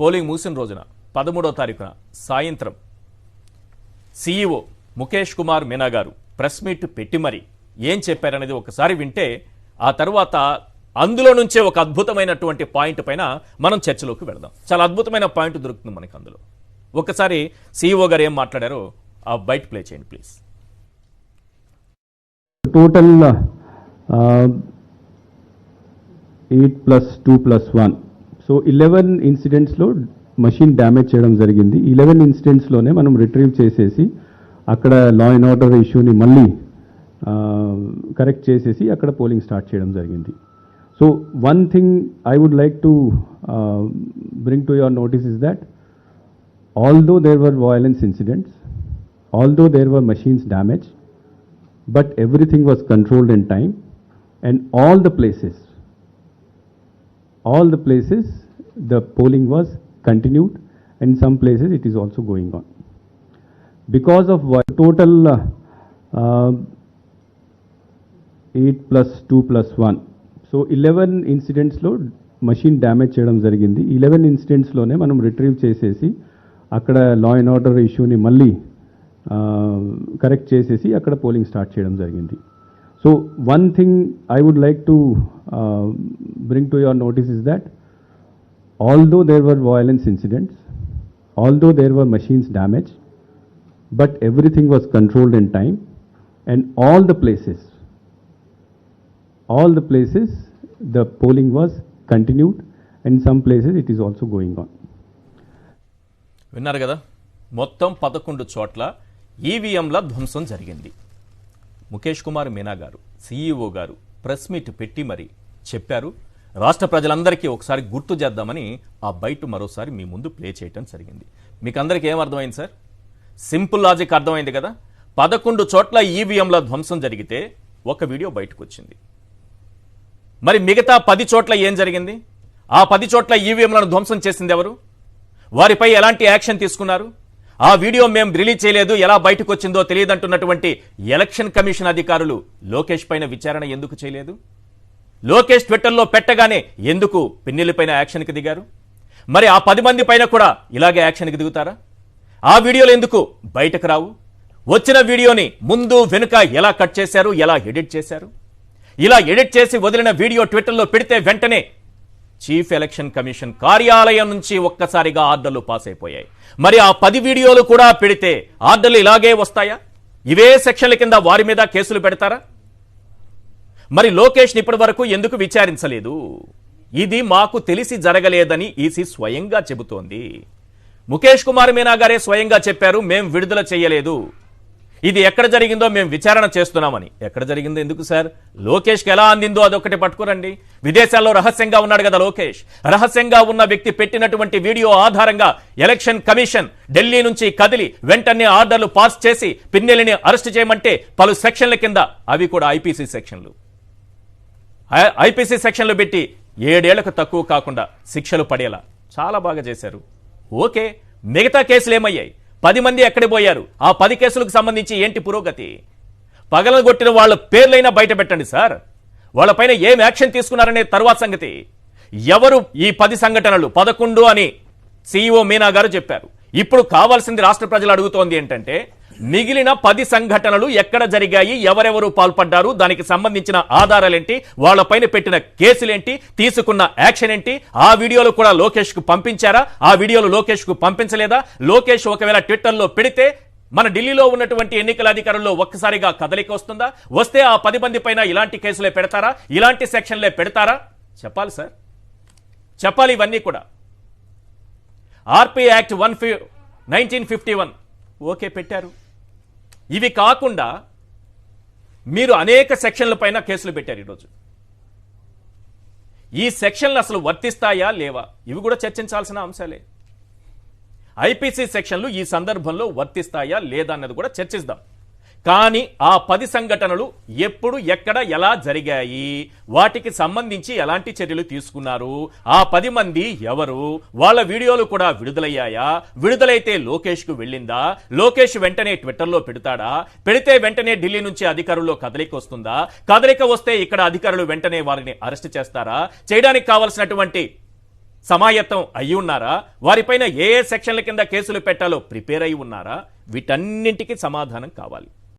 Polling మూసిన రోజున పదమూడో తారీఖున సాయంత్రం సీఈఓ ముఖేష్ కుమార్ మీనా గారు ప్రెస్ మీట్ పెట్టి మరి ఏం చెప్పారనేది ఒకసారి వింటే ఆ తర్వాత అందులో నుంచే ఒక అద్భుతమైనటువంటి పాయింట్ పైన మనం చర్చలోకి వెళదాం. చాలా అద్భుతమైన పాయింట్ దొరుకుతుంది మనకి అందులో. ఒకసారి సీఈఓ గారు ఏం మాట్లాడారో ఆ బయట ప్లే చేయండి please. Total eight plus two plus one. So eleven ఇన్సిడెంట్స్లో machine damage చేయడం జరిగింది. ఇలెవెన్ ఇన్సిడెంట్స్లోనే మనం రిట్రీవ్ చేసేసి అక్కడ లా అండ్ ఆర్డర్ ఇష్యూని మళ్ళీ కరెక్ట్ చేసేసి అక్కడ పోలింగ్ స్టార్ట్ చేయడం జరిగింది. So one thing I would like to bring to your notice is that although there were violence incidents although there were machines damage but everything was controlled in time and all the places all the places the polling was continued, In some places it is also going on. Because of vi- total uh, uh, 8 plus 2 plus 1. So eleven ఇన్సిడెంట్స్లో machine damage చేయడం జరిగింది eleven ఇన్సిడెంట్స్లోనే మనం retrieve చేసేసి అక్కడ law and order ఇష్యూని మళ్ళీ correct చేసేసి అక్కడ polling start చేయడం జరిగింది so one thing I would like to bring to your notice is that although there were violence incidents, although there were machines damaged, but everything was controlled in time, and all the places, all the places, the polling was continued, and some places it is also going on. విన్నారు కదా మొత్తం పదకొండు చోట్ల ఈవీఎంల ధ్వంసం జరిగింది ముఖేష్ కుమార్ మీనా గారు CEO గారు ప్రెస్ మీట్ పెట్టి మరి చెప్పారు రాష్ట్ర ప్రజలందరికీ ఒకసారి గుర్తు చేద్దామని ఆ బయట మరోసారి మీ ముందు ప్లే చేయటం జరిగింది. మీకు అందరికీ ఏమర్థమైంది అర్థమైంది సార్? సింపుల్ లాజిక్ అర్థమైంది కదా? పదకొండు చోట్ల ఈవీఎంల ధ్వంసం జరిగితే ఒక వీడియో బయటకు వచ్చింది మరి మిగతా పది చోట్ల ఏం జరిగింది? ఆ పది చోట్ల ఈవీఎంలను ధ్వంసం చేసింది ఎవరు? వారిపై ఎలాంటి యాక్షన్ తీసుకున్నారు? ఆ వీడియో మేం రిలీజ్ చేయలేదు ఎలా బయటకు వచ్చిందో తెలియదంటున్నటువంటి ఎలక్షన్ కమిషన్ అధికారులు లోకేష్ పైన విచారణ ఎందుకు చేయలేదు? లోకేష్ ట్విట్టర్లో పెట్టగానే ఎందుకు పిన్నెలపైన యాక్షన్కి దిగారు? మరి ఆ పది మంది పైన కూడా ఇలాగే యాక్షన్కి దిగుతారా? ఆ వీడియోలు ఎందుకు బయటకు రావు? వచ్చిన వీడియోని ముందు వెనుక ఎలా కట్ చేశారు? ఎలా ఎడిట్ చేశారు? ఇలా ఎడిట్ చేసి వదిలిన వీడియో ట్విట్టర్లో పెడితే వెంటనే చీఫ్ ఎలక్షన్ కమిషన్ కార్యాలయం నుంచి ఒక్కసారిగా ఆర్డర్లు పాస్ అయిపోయాయి. మరి ఆ పది వీడియోలు కూడా పెడితే ఆర్డర్లు ఇలాగే వస్తాయా? ఇవే సెక్షన్ల కింద వారి మీద కేసులు పెడతారా? మరి లోకేష్ని ఇప్పటి వరకు ఎందుకు విచారించలేదు? ఇది మాకు తెలిసి జరగలేదని ఈసీ స్వయంగా చెబుతోంది. ముఖేష్ కుమార్ మీనా గారే స్వయంగా చెప్పారు మేం విడుదల చేయలేదు. ఇది ఎక్కడ జరిగిందో మేము విచారణ చేస్తున్నామని. ఎక్కడ జరిగిందో ఎందుకు సార్? లోకేష్కి ఎలా అందిందో అదొకటి పట్టుకురండి. విదేశాల్లో రహస్యంగా ఉన్నాడు కదా లోకేష్. రహస్యంగా ఉన్న వ్యక్తి పెట్టినటువంటి వీడియో ఆధారంగా ఎలక్షన్ కమిషన్ ఢిల్లీ నుంచి కదిలి వెంటనే ఆర్డర్లు పాస్ చేసి పిన్నెలిని అరెస్ట్ చేయమంటే పలు సెక్షన్ల కింద అవి కూడా ఐపీసీ సెక్షన్లు. ఐపీసీ సెక్షన్లు పెట్టి ఏడేళ్ళకు తక్కువ కాకుండా శిక్షలు పడేలా చాలా బాగా చేశారు. ఓకే మిగతా కేసులు ఏమయ్యాయి? పది మంది ఎక్కడి పోయారు? ఆ పది కేసులకు సంబంధించి ఏంటి పురోగతి? పగలగొట్టిన వాళ్ళ పేర్లైనా బయట పెట్టండి సార్. వాళ్ళపైన ఏం యాక్షన్ తీసుకున్నారనే తర్వాత సంగతి. ఎవరు ఈ పది సంఘటనలు? పదకొండు అని సీఈఓ మీనా గారు చెప్పారు. ఇప్పుడు కావాల్సింది రాష్ట్ర ప్రజలు అడుగుతోంది ఏంటంటే మిగిలిన పది సంఘటనలు ఎక్కడ జరిగాయి ఎవరెవరు పాల్పడ్డారు దానికి సంబంధించిన ఆధారాలేంటి వాళ్ళపైన పెట్టిన కేసులేంటి తీసుకున్న యాక్షన్ ఏంటి ఆ వీడియోలు కూడా లోకేష్కు పంపించారా ఆ వీడియోలు లోకేష్కు పంపించలేదా లోకేష్ ఒకవేళ ట్విట్టర్లో పెడితే మన ఢిల్లీలో ఉన్నటువంటి ఎన్నికల అధికారుల్లో ఒక్కసారిగా కదలిక వస్తుందా వస్తే ఆ పది మంది పైన ఇలాంటి కేసులే పెడతారా ఇలాంటి సెక్షన్లే పెడతారా? చెప్పాలి సార్. చెప్పాలి ఇవన్నీ కూడా. ఆర్పీ యాక్ట్ వన్ ఫి నైన్టీన్ ఫిఫ్టీ వన్. ఓకే పెట్టారు. ఇవి కాకుండా మీరు అనేక సెక్షన్ల పైన కేసులు పెట్టారు ఈరోజు. ఈ సెక్షన్లు అసలు వర్తిస్తాయా లేవా? ఇవి కూడా చర్చించాల్సిన అంశాలే. ఐపీసీ సెక్షన్లు ఈ సందర్భంలో వర్తిస్తాయా లేదా అన్నది కూడా చర్చిద్దాం. కానీ ఆ పది సంఘటనలు ఎప్పుడు ఎక్కడ ఎలా జరిగాయి? వాటికి సంబంధించి ఎలాంటి చర్యలు తీసుకున్నారు? ఆ పది మంది ఎవరు? వాళ్ళ వీడియోలు కూడా విడుదలయ్యాయా? విడుదలైతే లోకేష్కు వెళ్ళిందా? లోకేష్ వెంటనే ట్విట్టర్లో పెడతాడా? పెడితే వెంటనే ఢిల్లీ నుంచి అధికారుల్లో కదలిక వస్తుందా? కదలిక వస్తే ఇక్కడ అధికారులు వెంటనే వారిని అరెస్ట్ చేస్తారా? చేయడానికి కావాల్సినటువంటి సమాయత్తం అయి ఉన్నారా? వారిపైన ఏ ఏ సెక్షన్ల కింద కేసులు పెట్టాలో ప్రిపేర్ అయి ఉన్నారా? వీటన్నింటికి సమాధానం కావాలి.